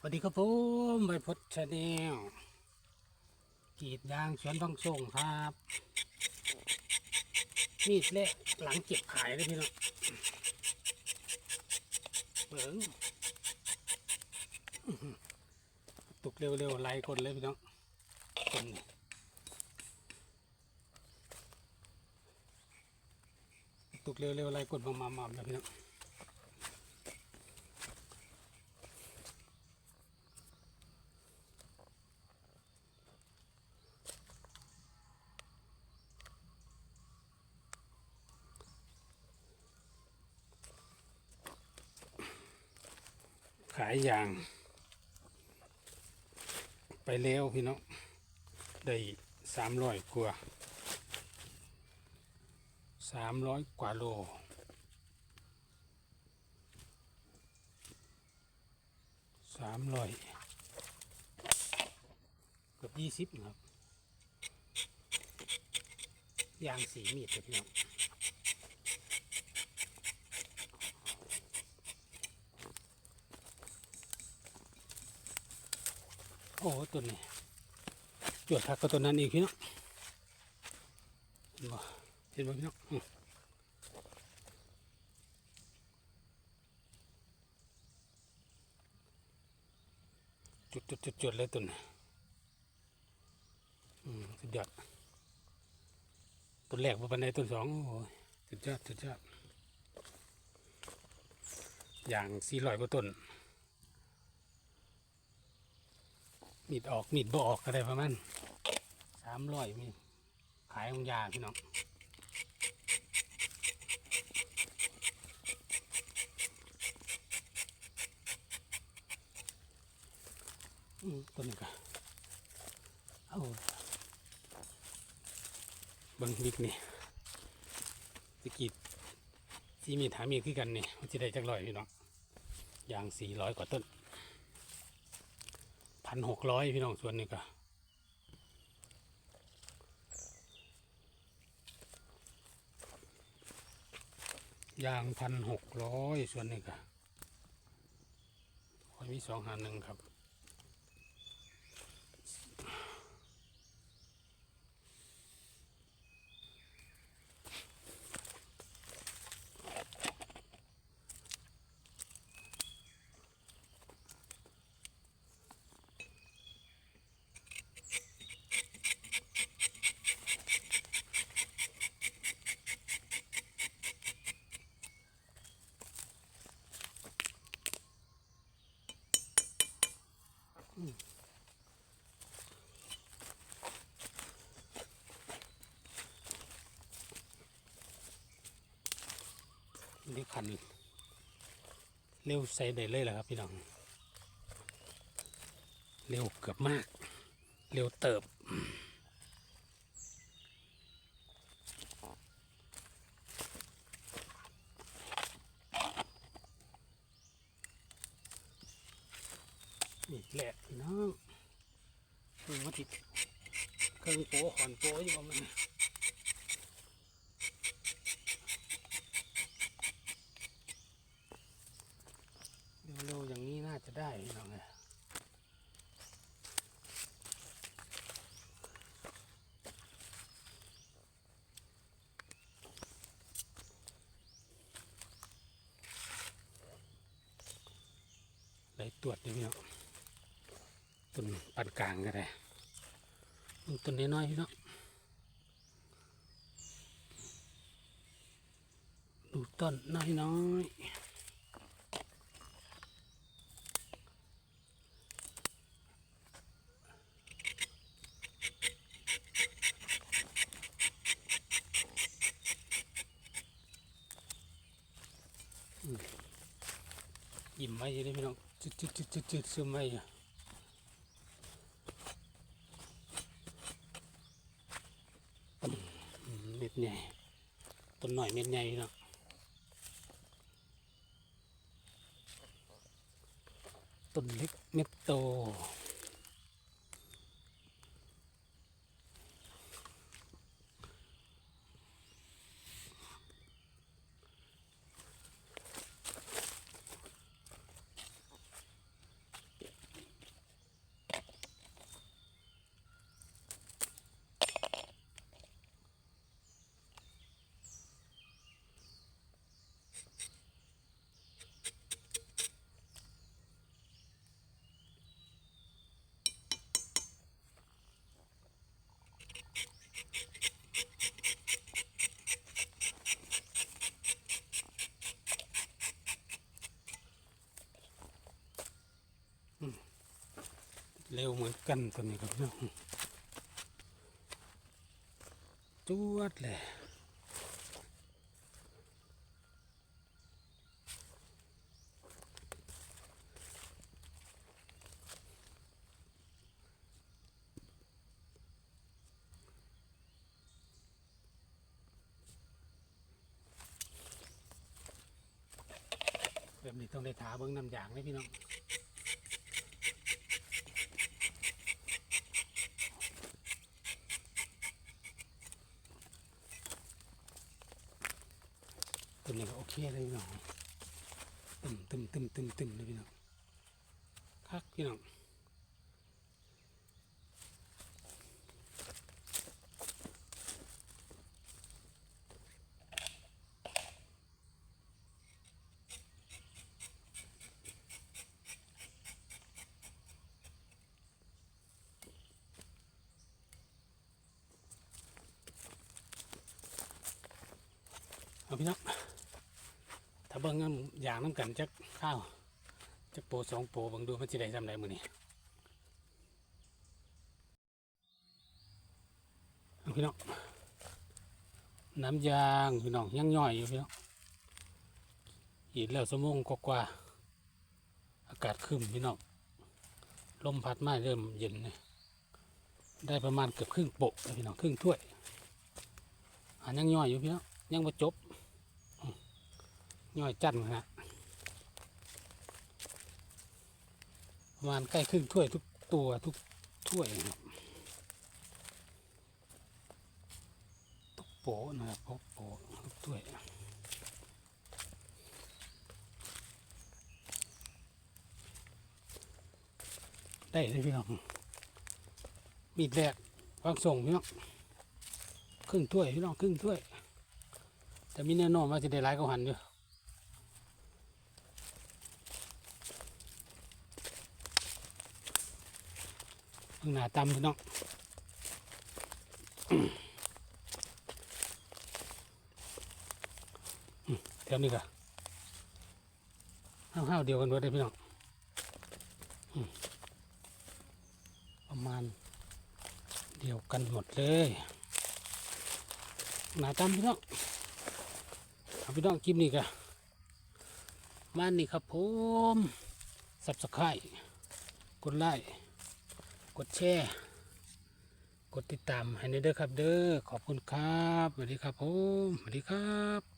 สวัสดีครับผมใบพดชาแนลกรีดยางสวนบางส่งครับมีดเละหลังเก็บขายเลยพี่น้องเบิ้งอื้อหือตุกเร็วๆไล่คนเลยพี่น้องคนนี่ตุกเร็วๆไล่กดมามาๆแบบพี่น้องายอย่าง ไปแล้วพี่น้องได้สามร้อยกว่าสามร้อยกว่าโลสามร้อยเกือบยี่สิบครับยางสีมีดเลยพี่น้อง โอ้ตัวนี้จวดทักก็ตัวนั้นอีกพี่น้องเห็นบ่เห็นบ่พี่น้องจุดจุดจุดจุดเลยตัวนี้อืมสุดยอดตัวแรกมาปันในตัวสองโอ้ยสุดยอดสุดยอดอย่างสี่ร้อยกว่าต้น มีดออกมีดบ่ออกก็ได้ประมาณสามร้อยมีขายของยาพี่น้องตัวนี้ก็เอาบิ้งบิ๊กนี่สกีดที่มีดหามีดคือกันนี่มันจะได้จักร้อยพี่น้องอย่างสี่ร้อยกว่าต้น พันหกร้อยพี่น้องส่วนนี้ก็ยางพันหกร้อยส่วนนี้ก็คอยมีสองหาหนึ่งครับ นี่คันเร็วใส่ได้เลยแหละครับพี่น้อง เร็วเกือบมาก เร็วเติบนี่แหละพี่น้องมึงมาติดเครื่องโปขอนโปอยู่ประมาณเร็วๆอย่างนี้น่าจะได้พี่น้องเลยเลย ตรวจดิพี่น้องต้นปานกลางก็ได้ต้นน้อยๆพี่น้องดูต้นน้อยๆยิ้มไว้อยู่ได้พี่น้อง จุดจุดจุดจุดจุดซึมไว้อยู่อืมเม็ดใหญ่ต้นหน่อยเม็ดใหญ่พี่น้องต้นเล็กเม็ดโต เร็วเหมือนกันตัวนี้ครับพี่น้องจวดเลยแบบนี้ต้องได้ถาเบิ้งน้ำยางเลยพี่น้อง ตัวนี้ก็โอเคเลยพี่น้องตึมตึมตึมตึมตึมเลยพี่น้องคักพี่น้องเอาพี่น้อง เบิ่งน้ำอย่างน้ำกันจักข้าวจักโปสองโปบิ่งดูมันจะได้ทำไรมือนี้พี่น้องน้ำยางพี่น้องยังย่อยอยู่พี่น้องอีกแล้วสมงกกว่า อากาศครึมพี่น้องลมพัดมาเริ่มเย็นเลยได้ประมาณเกือบครึ่งโปะพี่น้องครึ่งถ้วยอันยังย่อยอยู่พี่น้องยังไม่จบ ย่อยจันทร์นะประมาณใกล้ครึ่งถ้วยทุกตัวทุกถ้วยนะครับทุกโปนะครับทุกโปทุกถ้วยได้เลยพี่น้องมีดแรกวางส่งพี่น้องครึ่งถ้วยพี่น้องครึ่งถ้วยแต่มีแน่นอนว่าจะได้หลายกว่าหันอยู่ เพิ่ง หนาตำพี่น้องอืมเดี๋ยวนี้ก็ห้าวๆเดียวกันหมดเลยพี่น้องประมาณเดียวกันหมดเลยหนาตำพี่น้องเอาพี่น้องคลิปนี้ก็มานี่ครับผมสับสไครกดไลค์ กดแชร์กดติดตามให้ในเด้อครับเด้อขอบคุณครับสวัสดีครับผมสวัสดีครับ